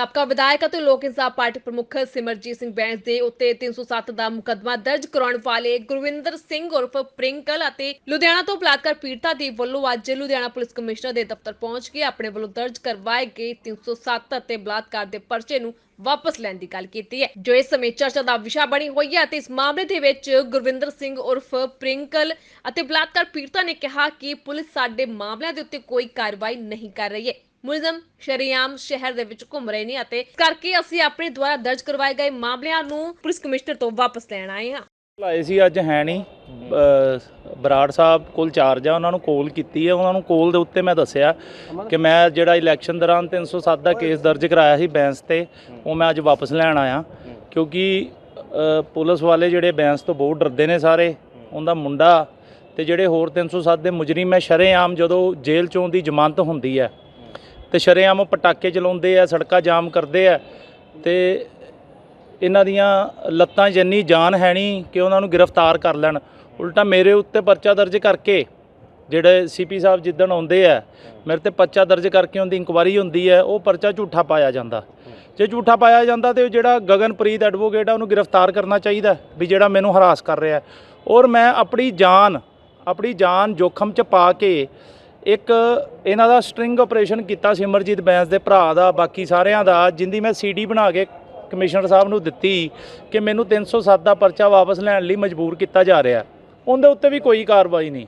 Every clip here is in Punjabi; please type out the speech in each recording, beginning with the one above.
ਸਾਬਕਾ ਵਿਧਾਇਕ ਅਤੇ ਲੋਕ ਇਨਸਾਫ ਪਾਰਟੀ ਪ੍ਰਮੁੱਖ ਸਿਮਰਜੀਤ ਸਿੰਘ ਬੈਂਸ ਦੇ ਉੱਤੇ 307 ਦਾ ਮੁਕੱਦਮਾ ਦਰਜ ਕਰਾਉਣ ਵਾਲੇ ਗੁਰਵਿੰਦਰ ਸਿੰਘ ਉਰਫ ਪ੍ਰਿੰਕਲ ਅਤੇ ਲੁਧਿਆਣਾ ਤੋਂ ਬਲਾਤਕਾਰ ਪੀੜਤਾ ਦੇ ਵੱਲੋਂ ਅੱਜ ਲੁਧਿਆਣਾ ਪੁਲਿਸ ਕਮਿਸ਼ਨਰ ਦੇ ਦਫ਼ਤਰ ਪਹੁੰਚ ਕੇ ਆਪਣੇ ਵੱਲੋਂ ਦਰਜ ਕਰਵਾਏ ਗਏ 307 ਅਤੇ ਬਲਾਤਕਾਰ ਦੇ ਪਰਚੇ ਨੂੰ ਵਾਪਸ ਲੈਣ ਦੀ ਗੱਲ ਕੀਤੀ ਹੈ, ਜੋ ਇਸ ਸਮੇਂ ਚਰਚਾ ਦਾ ਵਿਸ਼ਾ ਬਣੀ ਹੋਈ ਹੈ ਅਤੇ ਇਸ ਮਾਮਲੇ ਦੇ ਵਿੱਚ ਗੁਰਵਿੰਦਰ ਸਿੰਘ ਉਰਫ ਪ੍ਰਿੰਕਲ ਅਤੇ ਬਲਾਤਕਾਰ ਪੀੜਤਾ ਨੇ ਕਿਹਾ ਕਿ ਪੁਲਿਸ ਸਾਡੇ ਮਾਮਲਿਆਂ ਦੇ ਉੱਤੇ ਕੋਈ ਕਾਰਵਾਈ ਨਹੀਂ ਕਰ ਰਹੀ ਹੈ। ਮੁਲਜ਼ਮ ਸ਼ਰੀਆਮ ਸ਼ਹਿਰ ਦੇ ਵਿੱਚ ਘੁੰਮ ਰਹੇ ਨੇ ਅਤੇ ਇਸ ਕਰਕੇ ਅਸੀਂ ਆਪਣੇ ਦੁਆਰਾ ਦਰਜ ਕਰਵਾਏ ਗਏ ਮਾਮਲਿਆਂ ਨੂੰ ਪੁਲਿਸ ਕਮਿਸ਼ਨਰ ਤੋਂ ਵਾਪਸ ਲੈਣ ਆਏ ਹਾਂ। ਲਾਏ ਸੀ, ਅੱਜ ਹੈ ਨਹੀਂ। ਬਰਾੜ ਸਾਹਿਬ ਕੋਲ ਚਾਰਜ ਆ, ਉਹਨਾਂ ਨੂੰ ਕੋਲ ਕੀਤੀ ਹੈ ਉਹਨਾਂ ਨੂੰ ਕੋਲ ਦੇ ਉੱਤੇ ਮੈਂ ਦੱਸਿਆ ਕਿ ਮੈਂ ਜਿਹੜਾ ਇਲੈਕਸ਼ਨ ਦੌਰਾਨ 307 ਦਾ ਕੇਸ ਦਰਜ ਕਰਾਇਆ ਸੀ ਬੈਂਸ ਤੇ, ਉਹ ਮੈਂ ਅੱਜ ਵਾਪਸ ਲੈਣ ਆਇਆ। ਕਿਉਂਕਿ ਪੁਲਿਸ ਵਾਲੇ ਜਿਹੜੇ ਬੈਂਸ ਤੋਂ ਬਹੁਤ ਡਰਦੇ ਨੇ ਸਾਰੇ, ਉਹਦਾ ਮੁੰਡਾ ਤੇ ਜਿਹੜੇ ਹੋਰ 307 ਦੇ ਮੁਜਰਮ ਹੈ, ਸ਼ਰੇਆਮ ਜਦੋਂ ਜੇਲ੍ਹ ਚੋਂ ਦੀ ਜ਼ਮਾਨਤ ਹੁੰਦੀ ਹੈ ਤੇ ਸ਼ਰੇਆਮ ਪਟਾਕੇ ਚਲਾਉਂਦੇ ਆ, ਸੜਕਾਂ ਜਾਮ ਕਰਦੇ ਆ ਤੇ ਇਹਨਾਂ ਦੀਆਂ ਲੱਤਾਂ 'ਚ ਇੰਨੀ ਜਾਨ ਹੈ ਨਹੀਂ ਕਿ ਉਹਨਾਂ ਨੂੰ ਗ੍ਰਿਫਤਾਰ ਕਰ ਲੈਣ। ਉਲਟਾ ਮੇਰੇ ਉੱਤੇ ਪਰਚਾ ਦਰਜ ਕਰਕੇ ਜਿਹੜੇ ਸੀਪੀ ਸਾਹਿਬ ਜਿੱਦਣ ਆਉਂਦੇ ਆ, ਮੇਰੇ ਤੇ ਪਰਚਾ ਦਰਜ ਕਰਕੇ ਉਹਦੀ ਇਨਕੁਆਰੀ ਹੁੰਦੀ ਹੈ ਉਹ ਪਰਚਾ ਝੂਠਾ ਪਾਇਆ ਜਾਂਦਾ। ਜੇ ਝੂਠਾ ਪਾਇਆ ਜਾਂਦਾ ਤੇ ਉਹ ਜਿਹੜਾ ਗਗਨਪ੍ਰੀਤ ਐਡਵੋਕੇਟ ਆ ਉਹਨੂੰ ਗ੍ਰਿਫਤਾਰ ਕਰਨਾ ਚਾਹੀਦਾ ਵੀ ਜਿਹੜਾ ਮੈਨੂੰ ਹਰਾਸ ਕਰ ਰਿਹਾ। ਔਰ ਮੈਂ ਆਪਣੀ ਜਾਨ ਆਪਣੀ ਜਾਨ ਜੋਖਮ 'ਚ ਪਾ ਕੇ ਇੱਕ ਇਹਨਾਂ ਦਾ ਸਟ੍ਰਿੰਗ ਆਪਰੇਸ਼ਨ ਕੀਤਾ ਸਿਮਰਜੀਤ ਬੈਂਸ ਦੇ ਭਰਾ ਦਾ, ਬਾਕੀ ਸਾਰਿਆਂ ਦਾ, ਜਿੰਦੀ ਮੈਂ ਸੀਡੀ ਬਣਾ ਕੇ ਕਮਿਸ਼ਨਰ ਸਾਹਿਬ ਨੂੰ ਦਿੱਤੀ ਕਿ ਮੈਨੂੰ 307 ਦਾ ਪਰਚਾ ਵਾਪਸ ਲੈਣ ਲਈ ਮਜਬੂਰ ਕੀਤਾ ਜਾ ਰਿਹਾ। ਉਹਦੇ ਉੱਤੇ ਵੀ ਕੋਈ ਕਾਰਵਾਈ ਨਹੀਂ।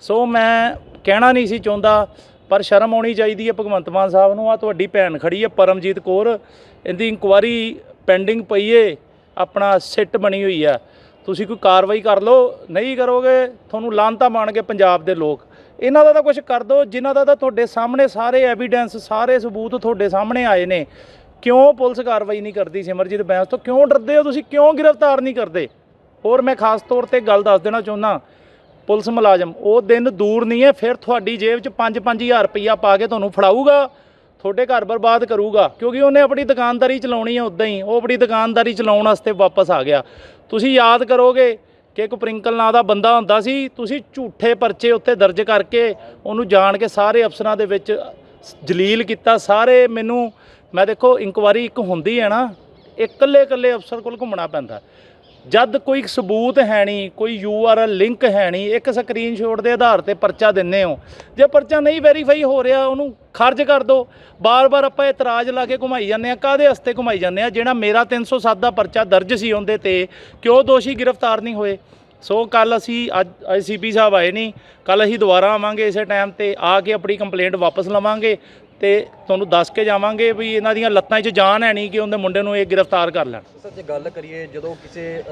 ਸੋ ਮੈਂ ਕਹਿਣਾ ਨਹੀਂ ਸੀ ਚਾਹੁੰਦਾ, ਪਰ ਸ਼ਰਮ ਆਉਣੀ ਚਾਹੀਦੀ ਹੈ ਭਗਵੰਤ ਮਾਨ ਸਾਹਿਬ ਨੂੰ। ਆ ਤੁਹਾਡੀ ਭੈਣ ਖੜੀ ਹੈ, ਪਰਮਜੀਤ ਕੌਰ। ਇਹਦੀ ਇਨਕੁਆਰੀ ਪੈਂਡਿੰਗ ਪਈ ਏ, ਆਪਣਾ ਸਿੱਟ ਬਣੀ ਹੋਈ ਹੈ। ਤੁਸੀਂ ਕੋਈ ਕਾਰਵਾਈ ਕਰ ਲਓ, ਨਹੀਂ ਕਰੋਗੇ, ਤੁਹਾਨੂੰ ਲਾਂਤਾ ਮਾਣਗੇ ਪੰਜਾਬ ਦੇ ਲੋਕ। ਇਹਨਾਂ ਦਾ ਤਾਂ ਕੁਝ ਕਰ ਦਿਓ ਜਿਨ੍ਹਾਂ ਦਾ ਤਾਂ ਤੁਹਾਡੇ ਸਾਹਮਣੇ ਸਾਰੇ ਐਵੀਡੈਂਸ ਸਾਰੇ ਸਬੂਤ ਤੁਹਾਡੇ ਸਾਹਮਣੇ ਆਏ ਨੇ। ਕਿਉਂ ਪੁਲਿਸ ਕਾਰਵਾਈ ਨਹੀਂ ਕਰਦੀ ਸਿਮਰਜੀਤ ਬੈਂਸ ਤੋਂ? ਕਿਉਂ ਡਰਦੇ ਹੋ ਤੁਸੀਂ? ਕਿਉਂ ਗ੍ਰਿਫਤਾਰ ਨਹੀਂ ਕਰਦੇ? ਹੋਰ ਮੈਂ ਖਾਸ ਤੌਰ ਤੇ ਗੱਲ ਦੱਸ ਦੇਣਾ ਚਾਹੁੰਦਾ, ਪੁਲਿਸ ਮੁਲਾਜ਼ਮ, ਉਹ ਦਿਨ ਦੂਰ ਨਹੀਂ ਹੈ, ਫਿਰ ਤੁਹਾਡੀ ਜੇਬ 'ਚ 5-5000 ਰੁਪਈਆ ਪਾ ਕੇ ਤੁਹਾਨੂੰ ਫੜਾਊਗਾ, ਤੁਹਾਡੇ ਘਰ ਬਰਬਾਦ ਕਰੂਗਾ, ਕਿਉਂਕਿ ਉਹਨੇ ਆਪਣੀ ਦੁਕਾਨਦਾਰੀ ਚਲਾਉਣੀ ਹੈ ਉਦਾਂ ਹੀ, ਉਹ ਆਪਣੀ ਦੁਕਾਨਦਾਰੀ ਚਲਾਉਣ ਵਾਸਤੇ ਵਾਪਸ ਆ ਗਿਆ। ਤੁਸੀਂ ਯਾਦ ਕਰੋਗੇ ਕਿ ਇੱਕ ਪ੍ਰਿੰਕਲ ਨਾਂ ਦਾ ਬੰਦਾ ਹੁੰਦਾ ਸੀ, ਤੁਸੀਂ ਝੂਠੇ ਪਰਚੇ ਉੱਤੇ ਦਰਜ ਕਰਕੇ ਉਹਨੂੰ ਜਾਣ ਕੇ ਸਾਰੇ ਅਫਸਰਾਂ ਦੇ ਵਿੱਚ ਜਲੀਲ ਕੀਤਾ, ਸਾਰੇ ਮੈਨੂੰ, ਮੈਂ ਦੇਖੋ, ਇਨਕੁਆਰੀ ਇੱਕ ਹੁੰਦੀ ਹੈ ਨਾ ਇਕੱਲੇ ਇਕੱਲੇ ਅਫਸਰ ਕੋਲ ਘੁੰਮਣਾ ਪੈਂਦਾ। ਜਦ ਕੋਈ ਸਬੂਤ ਹੈ ਨਹੀਂ, ਕੋਈ ਯੂ ਆਰ ਯੂਆਰਐਲ ਲਿੰਕ ਹੈ ਨਹੀਂ, ਇੱਕ ਸਕਰੀਨਸ਼ਾਟ ਦੇ ਆਧਾਰ ਤੇ ਪਰਚਾ ਦਿੰਨੇ ਹੋ। ਜੇ ਪਰਚਾ ਨਹੀਂ ਵੈਰੀਫਾਈ ਹੋ ਰਿਹਾ, ਉਹਨੂੰ ਖਾਰਜ ਕਰ ਦਿਓ ਬਾਰ-ਬਾਰ ਆਪਾਂ ਇਤਰਾਜ਼ ਲਾ ਕੇ ਘੁਮਾਈ ਜਾਂਦੇ ਆ ਕਾਦੇ ਹਸਤੇ ਘੁਮਾਈ ਜਾਂਦੇ ਆ ਜਿਹੜਾ ਮੇਰਾ 307 ਦਾ ਪਰਚਾ ਦਰਜ ਸੀ ਉਹਦੇ ਤੇ ਕਿਉਂ ਦੋਸ਼ੀ ਗ੍ਰਿਫਤਾਰ ਨਹੀਂ ਹੋਏ? ਸੋ ਕੱਲ ਅਸੀਂ ਅੱਜ ਆਈਸੀਪੀ ਸਾਹਿਬ ਆਏ ਨਹੀਂ ਕੱਲ ਅਸੀਂ ਦੁਬਾਰਾ ਆਵਾਂਗੇ ਇਸੇ ਟਾਈਮ ਤੇ ਆ ਕੇ ਆਪਣੀ ਕੰਪਲੇਂਟ ਵਾਪਸ ਲਵਾਂਗੇ। ਤੇ ਤੁਹਾਨੂੰ ਦੱਸ ਕੇ ਜਾਵਾਂਗੇ ਵੀ ਇਹਨਾਂ ਦੀਆਂ ਲੱਤਾਂ 'ਚ ਜਾਨ ਹੈ ਨਹੀਂ ਕਿ ਉਹਦੇ ਮੁੰਡੇ ਨੂੰ ਇਹ ਗ੍ਰਿਫਤਾਰ ਕਰ ਲੈਣ। ਸਰ ਜੇ ਗੱਲ ਕਰੀਏ ਜਦੋਂ ਕਿਸੇ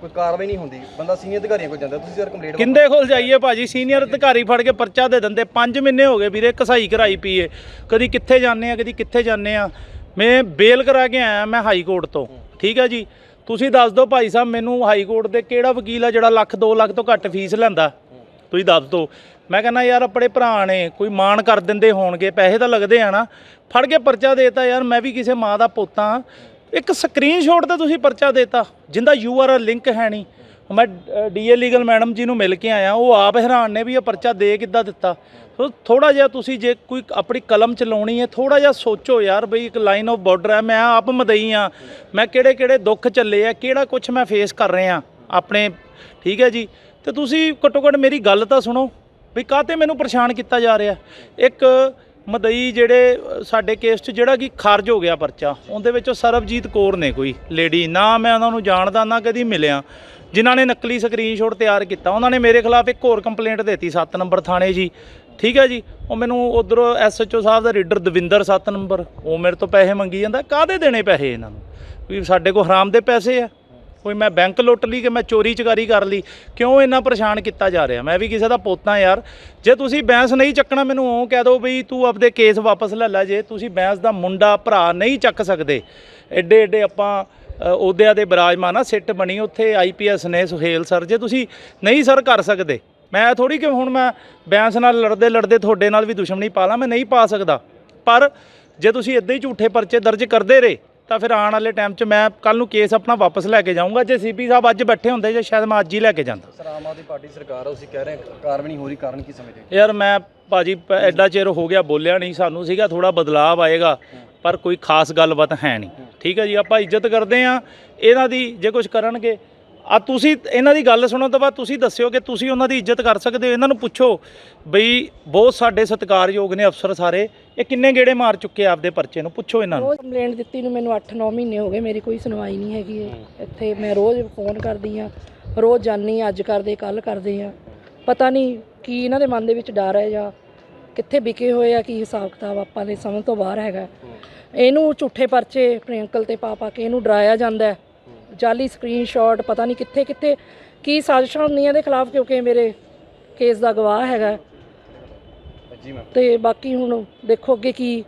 ਕੋਈ ਕਾਰਵਾਈ ਨਹੀਂ ਹੁੰਦੀ ਬੰਦਾ ਸੀਨੀਅਰ ਅਧਿਕਾਰੀਆਂ ਕੋਲ ਜਾਂਦਾ ਤੁਸੀਂ ਸਰ ਕੰਪਲੀਟ ਕਿੰਦੇ ਕੋਲ ਜਾਈਏ ਭਾਜੀ? ਸੀਨੀਅਰ ਅਧਿਕਾਰੀ ਫੜ ਕੇ ਪਰਚਾ ਦੇ ਦਿੰਦੇ 5 ਮਹੀਨੇ ਹੋ ਗਏ ਵੀਰੇ ਕਸਾਈ ਕਰਾਈ ਪੀਏ ਕਦੀ ਕਿੱਥੇ ਜਾਂਦੇ ਆ ਕਦੀ ਕਿੱਥੇ ਜਾਂਦੇ ਆ। ਮੈਂ ਬੇਲ ਕਰਾ ਕੇ ਆਇਆ ਮੈਂ ਹਾਈ ਕੋਰਟ ਤੋਂ ਠੀਕ ਹੈ ਜੀ? ਤੁਸੀਂ ਦੱਸ ਦਿਓ ਭਾਈ ਸਾਹਿਬ ਮੈਨੂੰ ਹਾਈ ਕੋਰਟ ਦੇ ਕਿਹੜਾ ਵਕੀਲ ਆ ਜਿਹੜਾ ਲੱਖ 2 ਲੱਖ ਤੋਂ ਘੱਟ ਫੀਸ ਲੈਂਦਾ? ਤੁਸੀਂ ਦੱਸ ਦਿਓ। ਮੈਂ ਕਹਿੰਦਾ, ਯਾਰ, ਆਪਣੇ ਭਰਾ ਨੇ ਕੋਈ ਮਾਣ ਕਰ ਦਿੰਦੇ ਹੋਣਗੇ, ਪੈਸੇ ਤਾਂ ਲੱਗਦੇ ਆ ਨਾ। ਫੜ ਕੇ ਪਰਚਾ ਦੇਤਾ, ਯਾਰ, ਮੈਂ ਵੀ ਕਿਸੇ ਮਾਂ ਦਾ ਪੋਤਾ ਇੱਕ ਸਕਰੀਨਸ਼ਾਟ ਤੇ ਤੁਸੀਂ ਪਰਚਾ ਦੇਤਾ, ਜਿੰਦਾ ਆਰ ਲਿੰਕ ਹੈ ਨਹੀਂ। ਮੈਂ ਡੀਏ ਲੀਗਲ ਮੈਡਮ ਜੀ ਨੂੰ ਮਿਲ ਕੇ ਆਇਆ, ਉਹ ਆਪ ਹੈਰਾਨ ਨੇ ਵੀ ਇਹ ਪਰਚਾ ਦੇ ਕਿੱਦਾਂ ਦਿੱਤਾ। ਸੋ ਥੋੜਾ ਜਿਹਾ ਤੁਸੀਂ ਜੇ ਕੋਈ ਆਪਣੀ ਕਲਮ ਚਲਾਉਣੀ ਹੈ ਥੋੜਾ ਜਿਹਾ ਸੋਚੋ ਯਾਰ ਬਈ, ਇੱਕ ਲਾਈਨ ਆਫ ਬਾਰਡਰ ਹੈ, ਮੈਂ ਆਪ ਮਦਈ ਆ। ਮੈਂ ਕਿਹੜੇ ਕਿਹੜੇ ਦੁੱਖ ਚੱਲੇ ਆ, ਕਿਹੜਾ ਕੁਝ ਮੈਂ ਫੇਸ ਕਰ ਰਿਹਾ, ਆਪਣੇ, ਠੀਕ ਹੈ ਜੀ? ਤੇ ਤੁਸੀਂ ਘੱਟੋ ਘੱਟ ਮੇਰੀ ਗੱਲ ਤਾਂ ਸੁਣੋ ਵੀ ਕਾਹਤੇ ਮੈਨੂੰ ਪਰੇਸ਼ਾਨ ਕੀਤਾ ਜਾ ਰਿਹਾ? ਇੱਕ ਮਦਈ ਜਿਹੜੇ ਸਾਡੇ ਕੇਸ 'ਚ ਜਿਹੜਾ ਕਿ ਖਾਰਜ ਹੋ ਗਿਆ ਪਰਚਾ, ਉਹਦੇ ਵਿੱਚੋਂ ਸਰਬਜੀਤ ਕੌਰ ਨੇ ਕੋਈ ਲੇਡੀ ਨਾ ਮੈਂ ਉਹਨਾਂ ਨੂੰ ਜਾਣਦਾ, ਨਾ ਕਦੀ ਮਿਲਿਆ। ਜਿਨ੍ਹਾਂ ਨੇ ਨਕਲੀ ਸਕਰੀਨਸ਼ਾਟ ਤਿਆਰ ਕੀਤਾ, ਉਹਨਾਂ ਨੇ ਮੇਰੇ ਖਿਲਾਫ ਇੱਕ ਹੋਰ ਕੰਪਲੇਂਟ ਦਿੱਤੀ 7 ਨੰਬਰ ਥਾਣੇ ਜੀ। ਠੀਕ ਹੈ ਜੀ? ਉਹ ਮੈਨੂੰ ਉਧਰੋਂ ਐਸਐਚਓ ਸਾਹਿਬ ਦਾ ਰੀਡਰ ਦਵਿੰਦਰ 7 ਨੰਬਰ, ਉਹ ਮੇਰੇ ਤੋਂ ਪੈਸੇ ਮੰਗੀ ਜਾਂਦਾ, ਕਾਹਦੇ ਦੇਣੇ ਪੈਸੇ ਇਹਨਾਂ ਨੂੰ? ਵੀ ਸਾਡੇ ਕੋਲ ਹਰਾਮ ਦੇ ਪੈਸੇ ਆ। ਕੋਈ ਮੈਂ ਬੈਂਕ ਲੁੱਟ ਲਈ ਕਿ ਮੈਂ ਚੋਰੀ ਚਕਾਰੀ ਕਰ ਲਈ? ਕਿਉਂ ਇੰਨਾ ਪਰੇਸ਼ਾਨ ਕੀਤਾ ਜਾ ਰਿਹਾ? ਮੈਂ ਵੀ ਕਿਸੇ ਦਾ ਪੋਤਾ ਯਾਰ। ਜੇ ਤੁਸੀਂ ਬੈਂਸ ਨਹੀਂ ਚੱਕਣਾ ਮੈਨੂੰ ਉਹ ਕਹਿ ਦਿਓ ਵੀ ਤੂੰ ਆਪਦੇ ਕੇਸ ਵਾਪਸ ਲੈ ਲੈ ਜੇ। ਤੁਸੀਂ ਬੈਂਸ ਦਾ ਮੁੰਡਾ ਭਰਾ ਨਹੀਂ ਚੱਕ ਸਕਦੇ। ਐਡੇ ਐਡੇ ਆਪਾਂ ਅ, ਅਹੁਦਿਆਂ ਦੇ ਬਰਾਜਮਾਨ ਆ ਸਿੱਟ ਬਣੀ ਉੱਥੇ ਆਈਪੀਐਸ ਨੇ ਸੁਹੇਲ ਸਰ। ਜੇ ਤੁਸੀਂ ਨਹੀਂ ਸਰ ਕਰ ਸਕਦੇ ਮੈਂ ਥੋੜੀ ਕਿ ਹੁਣ ਮੈਂ ਬੈਂਸ ਨਾਲ ਲੜਦੇ ਲੜਦੇ ਤੁਹਾਡੇ ਨਾਲ ਵੀ ਦੁਸ਼ਮਣੀ ਪਾ ਲਾਂ ਮੈਂ ਨਹੀਂ ਪਾ ਸਕਦਾ। ਪਰ ਜੇ ਤੁਸੀਂ ਇਦਾਂ ਹੀ ਝੂਠੇ ਪਰਚੇ ਦਰਜ ਕਰਦੇ ਰਹੇ ਤਾਂ ਫਿਰ ਆਉਣ ਵਾਲੇ ਟਾਈਮ 'ਚ ਮੈਂ ਕੱਲ ਨੂੰ ਕੇਸ ਆਪਣਾ ਵਾਪਸ ਲੈ ਕੇ ਜਾਊਂਗਾ। ਜੇ ਸੀਪੀ ਸਾਹਿਬ ਅੱਜ ਬੈਠੇ ਹੁੰਦੇ ਜਾਂ ਸ਼ਾਇਦ ਮੈਂ ਅੱਜ ਹੀ ਲੈ ਕੇ ਜਾਂਦਾ। ਸਰ ਆਮ ਆਦਮੀ ਪਾਰਟੀ ਸਰਕਾਰ ਆ ਤੁਸੀਂ ਕਹਿ ਰਹੇ ਕਾਰਵਾਈ ਨਹੀਂ ਹੋ ਰਹੀ ਕਾਰਨ ਕੀ ਸਮਝਦੇ ਯਾਰ ਮੈਂ ਭਾਜੀ ਪ- ਐਡਾ ਚਿਰ ਹੋ ਗਿਆ ਬੋਲਿਆ ਨਹੀਂ ਸਾਨੂੰ ਸੀਗਾ ਥੋੜਾ ਬਦਲਾਅ ਆਏਗਾ ਪਰ ਕੋਈ ਖਾਸ ਗੱਲਬਾਤ ਹੈ ਨਹੀਂ। ਠੀਕ ਹੈ ਜੀ ਆਪਾਂ ਇੱਜ਼ਤ ਕਰਦੇ ਆ ਇਹਨਾਂ ਦੀ ਜੇ ਕੁਝ ਕਰਨਗੇ ਆ ਤੁਸੀਂ ਇਹਨਾਂ ਦੀ ਗੱਲ ਸੁਣਨ ਤੋਂ ਬਾਅਦ ਤੁਸੀਂ ਦੱਸਿਓ ਕਿ ਤੁਸੀਂ ਉਹਨਾਂ ਦੀ ਇੱਜ਼ਤ ਕਰ ਸਕਦੇ ਹੋ। ਇਹਨਾਂ ਨੂੰ ਪੁੱਛੋ ਬਈ ਬਹੁਤ ਸਾਡੇ ਸਤਿਕਾਰਯੋਗ ਨੇ ਅਫਸਰ ਸਾਰੇ। ਇਹ ਕਿੰਨੇ ਗੇੜੇ ਮਾਰ ਚੁੱਕੇ ਆ ਆਪਦੇ ਪਰਚੇ ਨੂੰ? ਪੁੱਛੋ ਇਹਨਾਂ ਨੂੰ। ਰੋਜ਼ ਕੰਪਲੇਂਟ ਦਿੱਤੀ ਨੂੰ ਮੈਨੂੰ 8-9 ਮਹੀਨੇ ਹੋ ਗਏ ਮੇਰੀ ਕੋਈ ਸੁਣਵਾਈ ਨਹੀਂ ਹੈਗੀ। ਇੱਥੇ ਮੈਂ ਰੋਜ਼ ਫੋਨ ਕਰਦੀ ਆ ਰੋਜ਼ ਜਾਨੀ ਆ ਅੱਜ ਕਰਦੇ ਕੱਲ ਕਰਦੇ ਆ ਪਤਾ ਨਹੀਂ ਕੀ ਇਹਨਾਂ ਦੇ ਮਨ ਦੇ ਵਿੱਚ ਡਰ ਹੈ ਜਾਂ ਕਿੱਥੇ ਵਿਕੇ ਹੋਏ ਆ ਕੀ ਹਿਸਾਬ ਕਿਤਾਬ ਆਪਾਂ ਦੇ ਸਮਝ ਤੋਂ ਬਾਹਰ ਹੈਗਾ। ਇਹਨੂੰ ਝੂਠੇ ਪਰਚੇ ਪ੍ਰਿੰਕਲ ਤੇ ਪਾ ਪਾ ਕੇ ਇਹਨੂੰ ਡਰਾਇਆ ਜਾਂਦਾ ਹੈ। ਜਾਲੀ ਸਕਰੀਨਸ਼ਾਟ ਪਤਾ ਨਹੀਂ ਕਿੱਥੇ ਕਿੱਥੇ ਕੀ ਸਾਜ਼ਿਸ਼ਾਂ ਹੁੰਦੀਆਂ ਦੇ ਖਿਲਾਫ ਕਿਉਂਕਿ ਮੇਰੇ ਕੇਸ ਦਾ ਗਵਾਹ ਹੈਗਾ। ਜੀ ਮੈਮ ਤੇ ਬਾਕੀ ਹੁਣ ਦੇਖੋ ਅੱਗੇ ਕੀ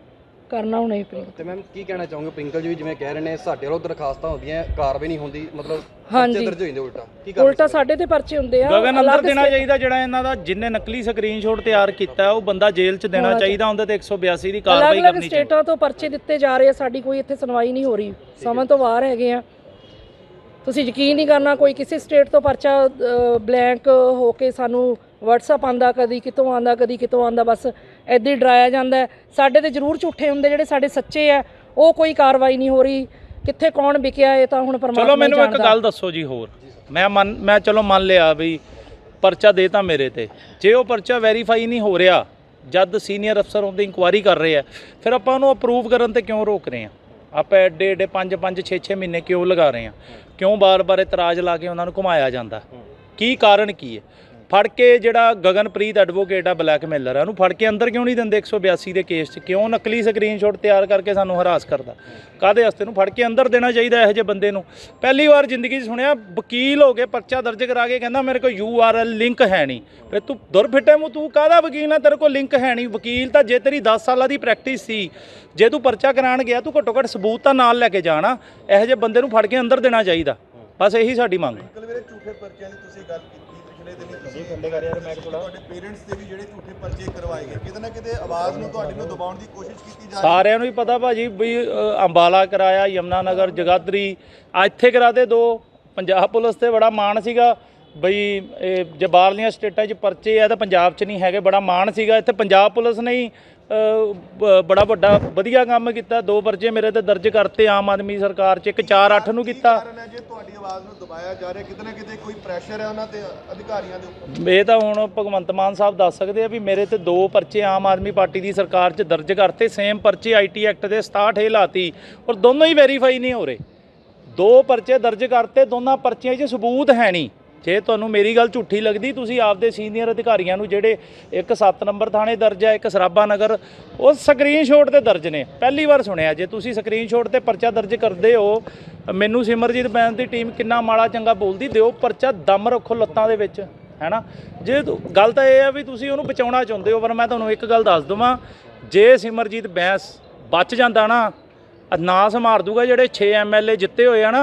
ਕਰਨਾ ਹੁਣ ਇਹ ਪ੍ਰਿੰਕਲ। ਤੇ ਮੈਮ ਕੀ ਕਹਿਣਾ ਚਾਹੋਗੇ? ਪ੍ਰਿੰਕਲ ਜੀ ਵੀ ਜਿਵੇਂ ਕਹਿ ਰਹੇ ਨੇ ਸਾਡੇ ਵੱਲੋਂ ਦਰਖਾਸਤਾਂ ਹੁੰਦੀਆਂ ਕਾਰਵਾਈ ਨਹੀਂ ਹੁੰਦੀ ਮਤਲਬ ਹਾਂਜੀ। ਦਰਜ ਹੋ ਜਾਂਦੇ ਉਲਟਾ। ਕੀ ਕਰ ਉਲਟਾ ਸਾਡੇ ਤੇ ਪਰਚੇ ਹੁੰਦੇ ਆ ਗਗਨ ਅੰਦਰ ਅਲੱਗ ਦੇਣਾ ਚਾਹੀਦਾ ਜਿਹੜਾ ਇਹਨਾਂ ਦਾ ਜਿੰਨੇ ਨਕਲੀ ਸਕਰੀਨਸ਼ਾਟ ਤਿਆਰ ਕੀਤਾ ਉਹ ਬੰਦਾ ਜੇਲ੍ਹ 'ਚ ਦੇਣਾ ਚਾਹੀਦਾ ਉਹਦੇ ਤੇ 182 ਦੀ ਕਾਰਵਾਈ ਅਲੱਗ-ਅਲੱਗ ਕਰਨੀ ਚਾਹੀਦੀ। ਸਟੇਟਾਂ ਤੋਂ ਪਰਚੇ ਦਿੱਤੇ ਜਾ ਰਹੇ ਆ ਸਾਡੀ ਕੋਈ ਇੱਥੇ ਸੁਣਵਾਈ ਨਹੀਂ ਹੋ ਰਹੀ। ਸਮਝ ਤੋਂ ਬਾਹਰ ਹੈਗੇ ਆ। ਤੁਸੀਂ ਯਕੀਨ ਨਹੀਂ ਕਰਨਾ ਕੋਈ ਕਿਸੇ ਸਟੇਟ ਤੋਂ ਪਰਚਾ ਬਲੈਂਕ ਹੋ ਕੇ ਸਾਨੂੰ WhatsApp ਆਂਦਾ ਕਦੀ ਕਿਤੋਂ ਆਂਦਾ ਕਦੀ ਕਿਤੋਂ ਆਂਦਾ ਬਸ ਐਦਾਂ ਹੀ ਡਰਾਇਆ ਜਾਂਦਾ। ਸਾਡੇ ਤੇ ਜ਼ਰੂਰ ਝੂਠੇ ਹੁੰਦੇ ਜਿਹੜੇ ਸਾਡੇ ਸੱਚੇ ਆ ਉਹ ਕੋਈ ਕਾਰਵਾਈ ਨਹੀਂ ਹੋ ਰਹੀ। ਕਿੱਥੇ ਕੌਣ ਵਿਕਿਆ ਇਹ ਤਾਂ ਹੁਣ ਪਰਮਾਤਮਾ ਚਲੋ ਮੈਨੂੰ ਇੱਕ। ਗੱਲ ਦੱਸੋ ਜੀ ਹੋਰ। ਮੈਂ ਮੰਨ ਮੈਂ ਚਲੋ ਮੰਨ ਲਿਆ ਵੀ ਪਰਚਾ ਦੇ ਤਾਂ ਮੇਰੇ ਤੇ। ਜੇ ਉਹ ਪਰਚਾ ਵੈਰੀਫਾਈ ਨਹੀਂ ਹੋ ਰਿਹਾ ਜਦ ਸੀਨੀਅਰ ਅਫਸਰ ਉਹਦੀ ਇਨਕੁਆਇਰੀ ਕਰ ਰਹੇ ਆ ਫਿਰ ਆਪਾਂ ਉਹਨੂੰ ਅਪਰੂਵ ਕਰਨ ਤੇ ਕਿਉਂ ਰੋਕ ਰਹੇ ਆ? ਆਪਾਂ ਐਡੇ ਐਡੇ 5 5 6 6 ਮਹੀਨੇ ਕਿਉਂ ਲਗਾ ਰਹੇ ਆ? ਕਿਉਂ ਬਾਰ-ਬਾਰ ਇਤਰਾਜ਼ ਲਾ ਕੇ ਉਹਨਾਂ ਨੂੰ ਘੁਮਾਇਆ ਜਾਂਦਾ? ਕੀ ਕਾਰਨ ਕੀ ਹੈ? ਫੜ ਕੇ ਜਿਹੜਾ ਗਗਨਪ੍ਰੀਤ ਐਡਵੋਕੇਟ ਆ ਬਲੈਕਮੇਲਰ ਆ, ਉਹਨੂੰ ਫੜ ਕੇ ਅੰਦਰ ਕਿਉਂ ਨਹੀਂ ਦਿੰਦੇ 182 ਦੇ ਕੇਸ 'ਚ? ਕਿਉਂ ਨਕਲੀ ਸਕਰੀਨਸ਼ਾਟ ਤਿਆਰ ਕਰਕੇ ਸਾਨੂੰ ਹਰਾਸ ਕਰਦਾ? ਕਾਦੇ ਵਾਸਤੇ? ਨੂੰ ਫੜ ਕੇ ਅੰਦਰ ਦੇਣਾ ਚਾਹੀਦਾ ਇਹੋ ਜਿਹੇ ਬੰਦੇ ਨੂੰ। ਪਹਿਲੀ ਵਾਰ ਜ਼ਿੰਦਗੀ 'ਚ ਸੁਣਿਆ, ਵਕੀਲ ਹੋ ਕੇ ਪਰਚਾ ਦਰਜ ਕਰਾ ਕੇ ਕਹਿੰਦਾ, ਮੇਰੇ ਕੋਲ ਯੂ ਆਰ ਐਲ ਲਿੰਕ ਹੈ ਨਹੀਂ। ਫਿਰ ਤੂੰ ਦੁਰ ਫਿੱਟੇ ਮੂੰ ਤੂੰ ਕਾਹਦਾ ਵਕੀਲ ਆ? ਤੇਰੇ ਕੋਲ ਲਿੰਕ ਹੈ ਨਹੀਂ। ਵਕੀਲ ਤਾਂ ਜੇ ਤੇਰੀ 10 ਸਾਲਾਂ ਦੀ ਪ੍ਰੈਕਟਿਸ ਸੀ, ਜੇ ਤੂੰ ਪਰਚਾ ਕਰਾਉਣ ਗਿਆ, ਤੂੰ ਘੱਟੋ ਘੱਟ ਸਬੂਤ ਤਾਂ ਨਾਲ ਲੈ ਕੇ ਜਾਣਾ। ਇਹੋ ਜਿਹੇ ਬੰਦੇ ਨੂੰ ਫੜ ਕੇ ਅੰਦਰ ਦੇਣਾ ਚਾਹੀਦਾ। ਬਸ ਇਹੀ ਸਾਡੀ ਮੰਗ। ਹੈ ਕੱਲ ਵੀਰੇ ਝੂਠੇ ਪਰਚਿਆਂ ਦੀ ਤੁਸੀਂ ਗੱਲ ਕੀਤੀ ਪਿਛਲੇ ਦਿਨੀ ਤੁਸੀਂ ਥੱਲੇ ਕਰ ਯਾਰ ਮੈਂ ਤੁਹਾਡੇ ਪੇਰੈਂਟਸ ਦੇ ਵੀ ਜਿਹੜੇ ਝੂਠੇ ਪਰਚੇ ਕਰਵਾਏ ਗਏ ਕਿਤੇ ਨਾ ਕਿਤੇ ਆਵਾਜ਼ ਨੂੰ ਤੁਹਾਡੀ ਨੂੰ ਦਬਾਉਣ ਦੀ ਕੋਸ਼ਿਸ਼ ਕੀਤੀ ਜਾ ਰਹੀ ਸਾਰਿਆਂ ਨੂੰ ਹੀ ਪਤਾ ਭਾਜੀ ਵੀ ਅ, ਅੰਬਾਲਾ ਕਰਾਇਆ ਯਮਨਾ ਨਗਰ ਜਗਾਦਰੀ ਆ ਇੱਥੇ ਕਰਾਤੇ ਦੋ। ਪੰਜਾਬ ਪੁਲਿਸ ਤੇ ਬੜਾ ਮਾਣ ਸੀਗਾ। ਬਈ ਇਹ ਜੇ ਬਾਹਰਲੀਆਂ ਸਟੇਟਾਂ 'ਚ ਪਰਚੇ ਆ ਤਾਂ ਪੰਜਾਬ 'ਚ ਨਹੀਂ ਹੈਗੇ ਬੜਾ ਮਾਣ ਸੀਗਾ। ਇੱਥੇ ਪੰਜਾਬ ਪੁਲਿਸ ਨੇ ਹੀ ਬੜਾ ਵੱਡਾ ਵਧੀਆ ਕੰਮ ਕੀਤਾ। ਦੋ ਪਰਚੇ ਮੇਰੇ ਤੇ ਦਰਜ ਕਰਤੇ ਆਮ ਆਦਮੀ ਸਰਕਾਰ 'ਚ ਇੱਕ 4-8 ਨੂੰ ਕੀਤਾ। ਜੇ ਤੁਹਾਡੀ ਆਵਾਜ਼ ਨੂੰ ਦਬਾਇਆ ਜਾ ਰਿਹਾ? ਕਿਤੇ ਨਾ ਕਿਤੇ ਕੋਈ ਪ੍ਰੈਸ਼ਰ ਹੈ ਉਹਨਾਂ ਤੇ ਅਧਿਕਾਰੀਆਂ ਦੇ ਉੱਪਰ। ਇਹ ਤਾਂ ਹੁਣ ਭਗਵੰਤ ਮਾਨ ਸਾਹਿਬ ਦੱਸ ਸਕਦੇ ਆ ਵੀ ਮੇਰੇ ਤੇ ਦੋ ਪਰਚੇ ਆਮ ਆਦਮੀ ਪਾਰਟੀ ਦੀ ਸਰਕਾਰ 'ਚ ਦਰਜ ਕਰਤੇ। ਸੇਮ ਪਰਚੇ ਆਈਟੀ ਐਕਟ ਦੇ 67 ਏ ਲਾਤੀ ਔਰ ਦੋਨੋਂ ਹੀ ਵੈਰੀਫਾਈ ਨਹੀਂ ਹੋ ਰਹੇ। ਦੋ ਪਰਚੇ ਦਰਜ ਕਰਤੇ ਦੋਨਾਂ ਪਰਚਿਆਂ 'ਚ ਸਬੂਤ ਹੈ ਨਹੀਂ। ਜੇ ਤੁਹਾਨੂੰ ਮੇਰੀ ਗੱਲ ਝੂਠੀ ਲੱਗਦੀ, ਤੁਸੀਂ ਆਪਦੇ ਸੀਨੀਅਰ ਅਧਿਕਾਰੀਆਂ ਨੂੰ ਜਿਹੜੇ ਇੱਕ 7 ਨੰਬਰ ਥਾਣੇ ਦਰਜ ਹੈ, ਇੱਕ ਸਰਾਬਾ ਨਗਰ, ਉਹ ਸਕਰੀਨਸ਼ਾਟ ਤੇ ਦਰਜ ਨੇ। ਪਹਿਲੀ ਵਾਰ ਸੁਣਿਆ, ਜੇ ਤੁਸੀਂ ਸਕਰੀਨਸ਼ਾਟ ਤੇ ਪਰਚਾ ਦਰਜ ਕਰਦੇ ਹੋ, ਮੈਨੂੰ ਸਿਮਰਜੀਤ ਬੈਂਸ ਦੀ ਟੀਮ ਕਿੰਨਾ ਮਾੜਾ ਚੰਗਾ ਬੋਲਦੀ, ਦਿਓ ਪਰਚਾ ਦਮ ਰੱਖੋ ਲੱਤਾਂ ਦੇ ਵਿੱਚ, ਹੈਨਾ? ਜੇ ਗੱਲ ਤਾਂ ਇਹ ਆ ਵੀ ਤੁਸੀਂ ਉਹਨੂੰ ਬਚਾਉਣਾ ਚਾਹੁੰਦੇ ਹੋ, ਪਰ ਮੈਂ ਤੁਹਾਨੂੰ ਇੱਕ ਗੱਲ ਦੱਸ ਦਵਾਂ, ਜੇ ਸਿਮਰਜੀਤ ਬੈਂਸ ਬਚ ਜਾਂਦਾ ਨਾ ਆਹ ਨਾ ਸੰਭਾਰ ਦੂਗਾ ਜਿਹੜੇ 6 ਐਮਐਲਏ ਜਿੱਤੇ ਹੋਏ ਆ ਨਾ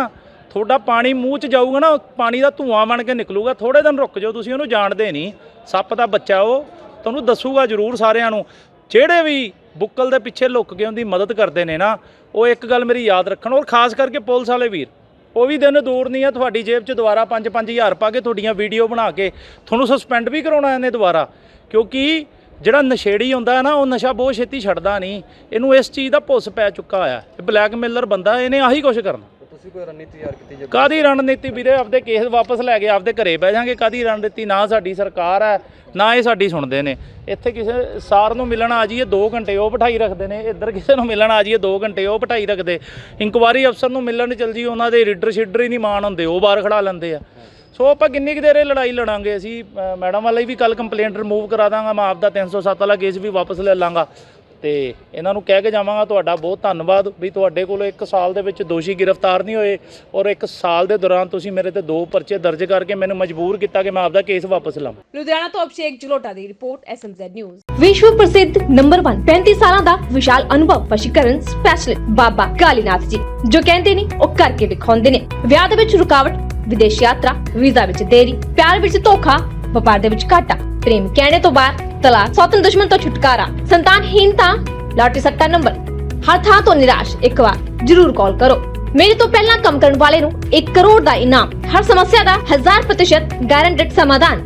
ਤੁਹਾਡਾ ਪਾਣੀ ਮੂੰਹ 'ਚ ਜਾਊਗਾ ਨਾ ਉਹ ਪਾਣੀ ਦਾ ਧੂਆਂ ਬਣ ਕੇ ਨਿਕਲੂਗਾ ਥੋੜੇ ਦਿਨ ਰੁਕ ਜਾਓ, ਤੁਸੀਂ ਉਹਨੂੰ ਜਾਣਦੇ ਨਹੀਂ। ਸੱਪ ਦਾ ਬੱਚਾ ਉਹ, ਤੁਹਾਨੂੰ ਦੱਸੂਗਾ ਜ਼ਰੂਰ ਸਾਰਿਆਂ ਨੂੰ। ਜਿਹੜੇ ਵੀ ਬੁੱਕਲ ਦੇ ਪਿੱਛੇ ਲੁੱਕ ਕੇ ਉਹਦੀ ਮਦਦ ਕਰਦੇ ਨੇ ਨਾ, ਉਹ ਇੱਕ ਗੱਲ ਮੇਰੀ ਯਾਦ ਰੱਖਣ, ਔਰ ਖਾਸ ਕਰਕੇ ਪੁਲਿਸ ਵਾਲੇ ਵੀਰ, ਉਹ ਵੀ ਦਿਨ ਦੂਰ ਨਹੀਂ ਆ, ਤੁਹਾਡੀ ਜੇਬ 'ਚ ਦੁਬਾਰਾ 5-5000 ਪਾ ਕੇ ਤੁਹਾਡੀਆਂ ਵੀਡੀਓ ਬਣਾ ਕੇ ਤੁਹਾਨੂੰ ਸਸਪੈਂਡ ਵੀ ਕਰਾਉਣਾ ਇਹਨੇ ਦੁਬਾਰਾ। ਕਿਉਂਕਿ ਜਿਹੜਾ ਨਸ਼ੇੜੀ ਹੁੰਦਾ ਹੈ ਨਾ, ਉਹ ਨਸ਼ਾ ਬਹੁਤ ਛੇਤੀ ਛੱਡਦਾ ਨਹੀਂ। ਇਹਨੂੰ ਇਸ ਚੀਜ਼ ਦਾ ਭੁੱਸ ਪੈ ਚੁੱਕਾ ਹੋਇਆ। ਇਹ ਬਲੈਕਮੇਲਰ ਬੰਦਾ, ਇਹਨੇ ਆਹੀ ਕੁਝ ਕਰਨਾ। ਤੁਸੀਂ ਕੋਈ ਰਣਨੀਤੀ ਤਿਆਰ ਕੀਤੀ ਜੇ ਕਾਦੀ ਰਣਨੀਤੀ ਵੀਰੇ? ਆਪਦੇ ਕੇਸ ਵਾਪਸ ਲੈ ਕੇ ਆਪਦੇ ਘਰੇ ਬਹਿ ਜਾਾਂਗੇ। ਕਾਦੀ ਰਣਨੀਤੀ? ਨਾ ਸਾਡੀ ਸਰਕਾਰ ਹੈ, ਨਾ ਇਹ ਸਾਡੀ ਸੁਣਦੇ ਨੇ। ਇੱਥੇ ਕਿਸੇ ਸਾਰ ਨੂੰ ਮਿਲਣ ਆ ਜਾਈਏ 2 ਘੰਟੇ ਉਹ ਬਿਠਾਈ ਰੱਖਦੇ ਨੇ। ਇੱਧਰ ਕਿਸੇ ਨੂੰ ਮਿਲਣ ਆ ਜਾਈਏ 2 ਘੰਟੇ ਉਹ ਬਿਠਾਈ ਰੱਖਦੇ। ਇਨਕੁਆਰੀ ਅਫਸਰ ਨੂੰ ਮਿਲਣ ਚੱਲ ਜੀ ਉਹਨਾਂ ਦੇ ਰੀਡਰ ਸ਼ੀਡਰ ਹੀ ਨਹੀਂ ਮਾਣ ਹੁੰਦੇ, ਉਹ ਬਾਹਰ ਖੜਾ ਲੈਂਦੇ ਆ। ਸੋ ਆਪਾਂ ਕਿੰਨੀ ਕੁ ਦੇਰ ਇਹ ਲੜਾਈ ਲੜਾਂਗੇ? ਅਸੀਂ ਮੈਡਮ ਵਾਲੀ ਵੀ ਕੱਲ ਕੰਪਲੇਂਟ ਰਿਮੂਵ ਕਰਾ ਦਾਂਗਾ, ਮੈਂ ਆਪਦਾ 307 ਵਾਲਾ ਕੇਸ ਵੀ ਵਾਪਸ ਲੈ ਲਾਂਗਾ। ਤੇ ਇਹਨਾਂ ਨੂੰ ਕਹਿ ਕੇ ਜਾਵਾਂਗਾ ਤੁਹਾਡਾ ਬਹੁਤ ਧੰਨਵਾਦ ਵੀ ਤੁਹਾਡੇ ਕੋਲ ਇੱਕ ਸਾਲ ਦੇ ਵਿੱਚ ਦੋਸ਼ੀ ਗ੍ਰਿਫਤਾਰ ਨਹੀਂ ਹੋਏ ਔਰ ਇੱਕ ਸਾਲ ਦੇ ਦੌਰਾਨ ਤੁਸੀਂ ਮੇਰੇ ਤੇ ਦੋ ਪਰਚੇ ਦਰਜ ਕਰਕੇ ਮੈਨੂੰ ਮਜਬੂਰ ਕੀਤਾ ਕਿ ਮੈਂ ਆਪਦਾ ਕੇਸ ਵਾਪਸ ਲਵਾਂ। ਲੁਧਿਆਣਾ ਤੋਂ ਅਭਿਸ਼ੇਕ ਜਲੋਟਾ ਦੀ ਰਿਪੋਰਟ ਐਸਐਮਜ਼ੈਡ ਨਿਊਜ਼ ਵਿਸ਼ਵ ਪ੍ਰਸਿੱਧ ਨੰਬਰ 1 35 ਸਾਲਾਂ ਦਾ ਵਿਸ਼ਾਲ ਅਨੁਭਵ ਵਸ਼ੀਕਰਨ ਸਪੈਸ਼ਲਿਸਟ ਬਾਬਾ ਕਾਲੀਨਾਥ ਜੀ, ਜੋ ਕਹਿੰਦੇ ਨੇ ਉਹ ਕਰਕੇ ਵਿਖਾਉਂਦੇ ਨੇ। ਵਿਆਹ ਦੇ ਵਿੱਚ ਰੁਕਾਵਟ, ਵਿਦੇਸ਼ ਯਾਤਰਾ, ਵੀਜ਼ਾ ਵਿੱਚ ਦੇਰੀ, ਪਿਆਰ ਵਿੱਚ ਧੋਖਾ, ਵਪਾਰ ਦੇ ਵਿੱਚ ਘਾਟਾ, ਪ੍ਰੇਮ ਕਹਿਣੇ ਤੋਂ ਬਾਅਦ ਤਲਾਕ ਸੌਤਨ ਦੁਸ਼ਮਣ ਤੋਂ ਛੁਟਕਾਰਾ ਸੰਤਾਨਹੀਨਤਾ ਲਾਟਰੀ ਸੱਟਾ ਨੰਬਰ ਹਰ ਥਾਂ ਤੋਂ ਨਿਰਾਸ਼ ਇੱਕ ਵਾਰ ਜ਼ਰੂਰ ਕਾਲ ਕਰੋ ਮੇਰੇ ਤੋਂ ਪਹਿਲਾਂ ਕੰਮ ਕਰਨ ਵਾਲੇ ਨੂੰ 1 ਕਰੋੜ ਦਾ ਇਨਾਮ ਹਰ ਸਮੱਸਿਆ ਦਾ 1000% ਗਾਰੰਟਡ ਸਮਾਧਾਨ